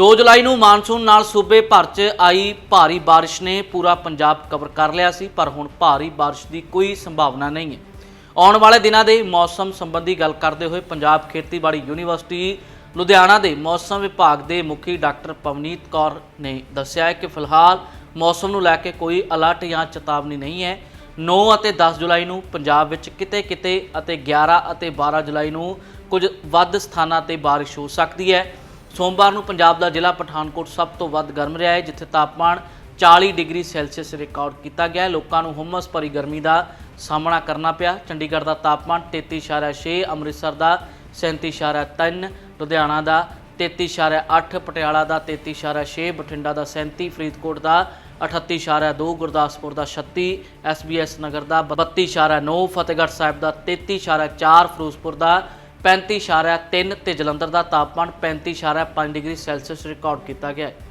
2 ਜੁਲਾਈ ਨੂੰ ਮਾਨਸੂਨ ਨਾਲ ਸੂਬੇ ਭਰ 'ਚ ਆਈ ਭਾਰੀ ਬਾਰਿਸ਼ ਨੇ ਪੂਰਾ ਪੰਜਾਬ ਕਵਰ ਕਰ ਲਿਆ ਸੀ, ਪਰ ਹੁਣ ਭਾਰੀ ਬਾਰਿਸ਼ ਦੀ ਕੋਈ ਸੰਭਾਵਨਾ ਨਹੀਂ ਹੈ। ਆਉਣ ਵਾਲੇ ਦਿਨਾਂ ਦੇ ਮੌਸਮ ਸੰਬੰਧੀ ਗੱਲ ਕਰਦੇ ਹੋਏ ਪੰਜਾਬ ਖੇਤੀਬਾੜੀ ਯੂਨੀਵਰਸਿਟੀ ਲੁਧਿਆਣਾ ਦੇ ਮੌਸਮ ਵਿਭਾਗ ਦੇ ਮੁਖੀ ਡਾਕਟਰ ਪਵਨੀਤ ਕੌਰ ਨੇ ਦੱਸਿਆ ਹੈ ਕਿ ਫਿਲਹਾਲ ਮੌਸਮ ਨੂੰ ਲੈ ਕੇ ਕੋਈ ਅਲਰਟ ਜਾਂ ਚੇਤਾਵਨੀ ਨਹੀਂ ਹੈ। 9 ਅਤੇ 10 ਜੁਲਾਈ ਨੂੰ ਪੰਜਾਬ ਵਿੱਚ ਕਿਤੇ-ਕਿਤੇ ਅਤੇ 11 ਅਤੇ 12 ਜੁਲਾਈ ਨੂੰ ਕੁਝ ਵੱਧ ਸਥਾਨਾਂ ਤੇ ਬਾਰਿਸ਼ ਹੋ ਸਕਦੀ ਹੈ। ਸੋਮਵਾਰ ਨੂੰ ਪੰਜਾਬ ਦਾ ਜ਼ਿਲ੍ਹਾ ਪਠਾਨਕੋਟ ਸਭ ਤੋਂ ਵੱਧ ਗਰਮ ਰਿਹਾ ਹੈ, ਜਿੱਥੇ ਤਾਪਮਾਨ 40 ਡਿਗਰੀ ਸੈਲਸੀਅਸ ਰਿਕਾਰਡ ਕੀਤਾ ਗਿਆ ਹੈ। ਲੋਕਾਂ ਨੂੰ ਹੁਮਸ ਭਰੀ ਗਰਮੀ ਦਾ ਸਾਹਮਣਾ ਕਰਨਾ ਪਿਆ। ਚੰਡੀਗੜ੍ਹ ਦਾ ਤਾਪਮਾਨ 33.6 ਅੰਮ੍ਰਿਤਸਰ ਦਾ 37.3 ਲੁਧਿਆਣਾ ਦਾ 33.8 ਪਟਿਆਲਾ ਦਾ 33.6 ਬਠਿੰਡਾ ਦਾ 37 ਫਰੀਦਕੋਟ ਦਾ 38.2 ਗੁਰਦਾਸਪੁਰ ਦਾ 36 SBS ਨਗਰ ਦਾ 32.9 ਫਤਿਹਗੜ੍ਹ ਸਾਹਿਬ ਦਾ 33.4 ਫਿਰੋਜ਼ਪੁਰ ਦਾ 35.3 ਤੇ ਜਲੰਧਰ ਦਾ ਤਾਪਮਾਨ 35.5 ਡਿਗਰੀ ਸੈਲਸੀਅਸ ਰਿਕਾਰਡ ਕੀਤਾ ਗਿਆ